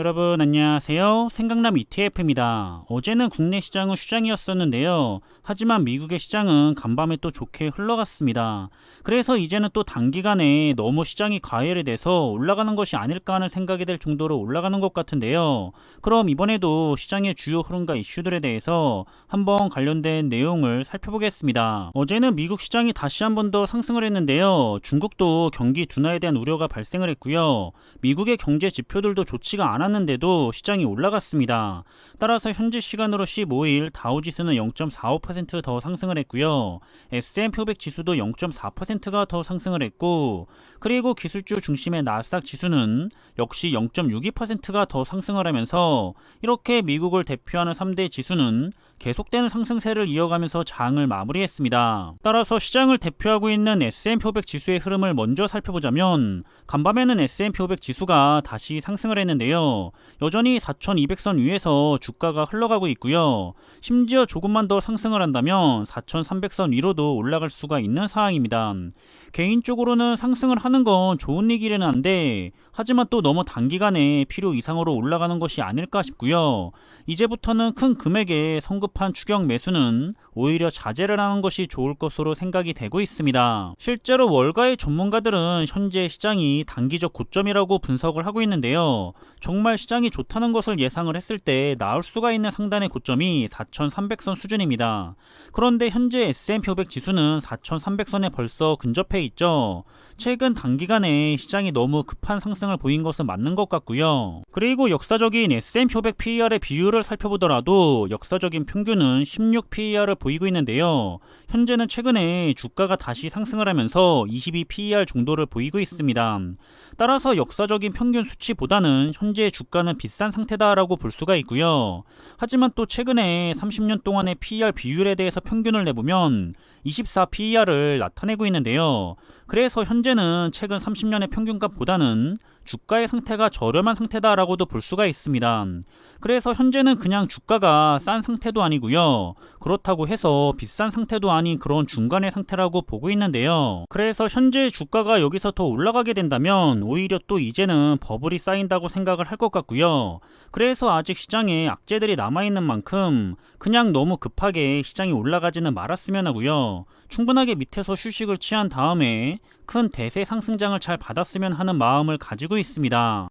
여러분 안녕하세요. 생강남 ETF입니다. 어제는 국내 시장은 휴장이었었는데요. 하지만 미국의 시장은 간밤에 또 좋게 흘러갔습니다. 그래서 이제는 또 단기간에 너무 시장이 과열이 돼서 올라가는 것이 아닐까 하는 생각이 들 정도로 올라가는 것 같은데요. 그럼 이번에도 시장의 주요 흐름과 이슈들에 대해서 한번 관련된 내용을 살펴보겠습니다. 어제는 미국 시장이 다시 한 번 더 상승을 했는데요. 중국도 경기 둔화에 대한 우려가 발생을 했고요. 미국의 경제 지표들도 좋지가 않았는데 도 시장이 올라갔습니다. 따라서 현재 시간으로 15일 다우지수는 0.45%더 상승을 했고요. S&P 500 지수도 0.4%가 더 상승을 했고 그리고 기술주 중심의 나스닥 지수는 역시 0.62%가 더 상승을 하면서 이렇게 미국을 대표하는 3대 지수는 계속되는 상승세를 이어가면서 장을 마무리했습니다. 따라서 시장을 대표하고 있는 S&P 500 지수의 흐름을 먼저 살펴보자면 간밤에는 S&P 500 지수가 다시 상승을 했는데요. 여전히 4,200선 위에서 주가가 흘러가고 있고요. 심지어 조금만 더 상승을 한다면 4,300선 위로도 올라갈 수가 있는 상황입니다. 개인적으로는 상승을 하는 건 좋은 얘기는 한데 하지만 또 너무 단기간에 필요 이상으로 올라가는 것이 아닐까 싶고요. 이제부터는 큰 금액의 성급 한 추격 매수는 오히려 자제를 하는 것이 좋을 것으로 생각이 되고 있습니다. 실제로 월가의 전문가들은 현재 시장이 단기적 고점이라고 분석을 하고 있는데요. 정말 시장이 좋다는 것을 예상을 했을 때 나올 수가 있는 상단의 고점이 4,300선 수준입니다. 그런데 현재 S&P 500 지수는 4,300선에 벌써 근접해 있죠. 최근 단기간에 시장이 너무 급한 상승을 보인 것은 맞는 것 같고요. 그리고 역사적인 S&P 500 PER의 비율을 살펴보더라도 역사적인 평균 은 16 PER을 보이고 있는데요. 현재는 최근에 주가가 다시 상승을 하면서 22 PER 정도를 보이고 있습니다. 따라서 역사적인 평균 수치보다는 현재 주가는 비싼 상태다라고 볼 수가 있고요. 하지만 또 최근에 30년 동안의 PER 비율에 대해서 평균을 내보면 24 PER을 나타내고 있는데요. 그래서 현재는 최근 30년의 평균값보다는 주가의 상태가 저렴한 상태다라고도 볼 수가 있습니다. 그래서 현재는 그냥 주가가 싼 상태도 아니고요. 그렇다고 해서 비싼 상태도 아닌 그런 중간의 상태라고 보고 있는데요. 그래서 현재 주가가 여기서 더 올라가게 된다면 오히려 또 이제는 버블이 쌓인다고 생각을 할 것 같고요. 그래서 아직 시장에 악재들이 남아있는 만큼 그냥 너무 급하게 시장이 올라가지는 말았으면 하고요. 충분하게 밑에서 휴식을 취한 다음에 큰 대세 상승장을 잘 받았으면 하는 마음을 가지고 있습니다.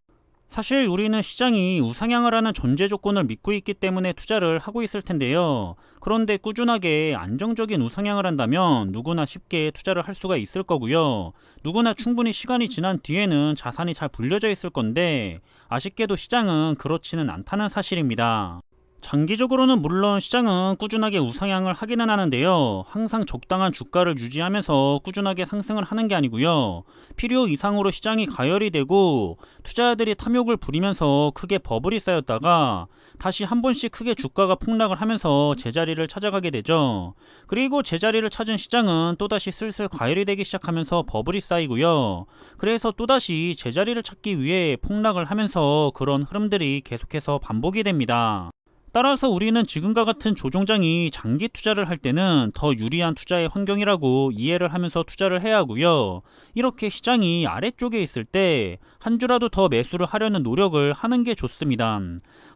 사실 우리는 시장이 우상향을 하는 전제 조건을 믿고 있기 때문에 투자를 하고 있을 텐데요. 그런데 꾸준하게 안정적인 우상향을 한다면 누구나 쉽게 투자를 할 수가 있을 거고요. 누구나 충분히 시간이 지난 뒤에는 자산이 잘 불려져 있을 건데 아쉽게도 시장은 그렇지는 않다는 사실입니다. 장기적으로는 물론 시장은 꾸준하게 우상향을 하기는 하는데요. 항상 적당한 주가를 유지하면서 꾸준하게 상승을 하는 게 아니고요. 필요 이상으로 시장이 가열이 되고 투자자들이 탐욕을 부리면서 크게 버블이 쌓였다가 다시 한 번씩 크게 주가가 폭락을 하면서 제자리를 찾아가게 되죠. 그리고 제자리를 찾은 시장은 또다시 슬슬 과열이 되기 시작하면서 버블이 쌓이고요. 그래서 또다시 제자리를 찾기 위해 폭락을 하면서 그런 흐름들이 계속해서 반복이 됩니다. 따라서 우리는 지금과 같은 조종장이 장기 투자를 할 때는 더 유리한 투자의 환경이라고 이해를 하면서 투자를 해야 하고요. 이렇게 시장이 아래쪽에 있을 때한 주라도 더 매수를 하려는 노력을 하는 게 좋습니다.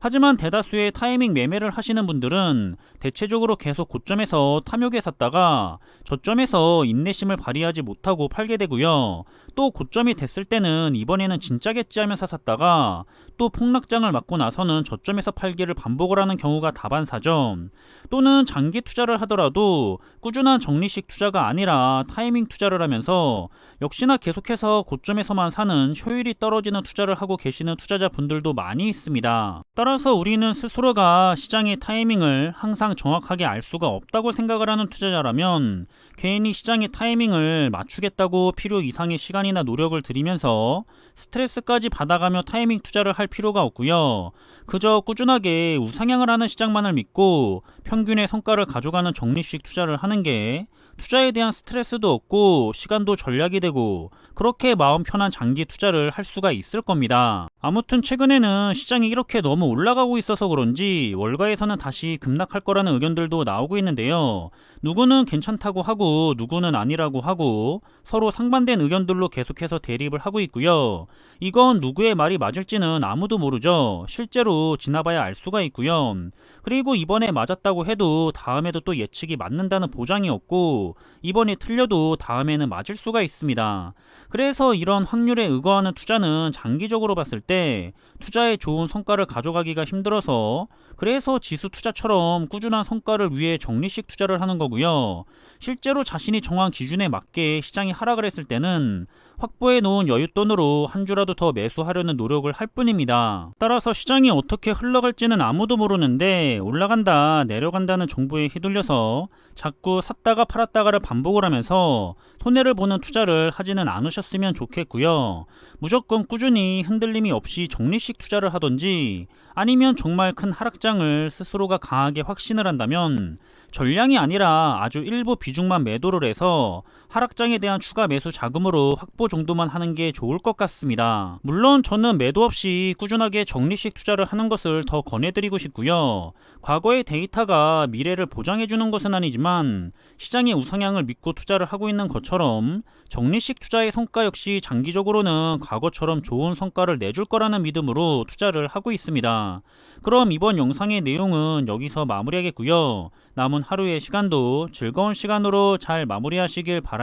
하지만 대다수의 타이밍 매매를 하시는 분들은 대체적으로 계속 고점에서 탐욕에 샀다가 저점에서 인내심을 발휘하지 못하고 팔게 되고요. 또 고점이 됐을 때는 이번에는 진짜겠지 하면서 샀다가 또 폭락장을 맞고 나서는 저점에서 팔기를 반복을 하는 경우가 다반사죠. 또는 장기 투자를 하더라도 꾸준한 정리식 투자가 아니라 타이밍 투자를 하면서 역시나 계속해서 고점에서만 사는 효율이 떨어지는 투자를 하고 계시는 투자자분들도 많이 있습니다. 따라서 우리는 스스로가 시장의 타이밍을 항상 정확하게 알 수가 없다고 생각을 하는 투자자라면 괜히 시장의 타이밍을 맞추겠다고 필요 이상의 시간이나 노력을 들이면서 스트레스까지 받아가며 타이밍 투자를 할 필요가 없고요. 그저 꾸준하게 우상향 상향을 하는 시장만을 믿고 평균의 성과를 가져가는 적립식 투자를 하는 게 투자에 대한 스트레스도 없고 시간도 전략이 되고 그렇게 마음 편한 장기 투자를 할 수가 있을 겁니다. 아무튼 최근에는 시장이 이렇게 너무 올라가고 있어서 그런지 월가에서는 다시 급락할 거라는 의견들도 나오고 있는데요. 누구는 괜찮다고 하고 누구는 아니라고 하고 서로 상반된 의견들로 계속해서 대립을 하고 있고요. 이건 누구의 말이 맞을지는 아무도 모르죠. 실제로 지나봐야 알 수가 있고요. 그리고 이번에 맞았다고 해도 다음에도 또 예측이 맞는다는 보장이 없고 이번에 틀려도 다음에는 맞을 수가 있습니다. 그래서 이런 확률에 의거하는 투자 는 장기적으로 봤을 때 투자에 좋은 성과를 가져가기가 힘들어서 그래서 지수 투자처럼 꾸준한 성과를 위해 적립식 투자를 하는 거고요. 실제로 자신이 정한 기준에 맞게 시장이 하락을 했을 때는 확보해 놓은 여윳돈으로 한 주라도 더 매수하려는 노력을 할 뿐입니다. 따라서 시장이 어떻게 흘러갈지는 아무도 모르는데 올라간다 내려간다는 정보에 휘둘려서 자꾸 샀다가 팔았다가를 반복을 하면서 손해를 보는 투자를 하지는 않으셨으면 좋겠고요. 무조건 꾸준히 흔들림이 없이 적립식 투자를 하던지 아니면 정말 큰 하락장을 스스로가 강하게 확신을 한다면 전량이 아니라 아주 일부 비중만 매도를 해서 하락장에 대한 추가 매수 자금으로 확보 정도만 하는 게 좋을 것 같습니다. 물론 저는 매도 없이 꾸준하게 적립식 투자를 하는 것을 더 권해드리고 싶고요. 과거의 데이터가 미래를 보장해주는 것은 아니지만 시장의 우상향을 믿고 투자를 하고 있는 것처럼 적립식 투자의 성과 역시 장기적으로는 과거처럼 좋은 성과를 내줄 거라는 믿음으로 투자를 하고 있습니다. 그럼 이번 영상의 내용은 여기서 마무리하겠고요. 남은 하루의 시간도 즐거운 시간으로 잘 마무리하시길 바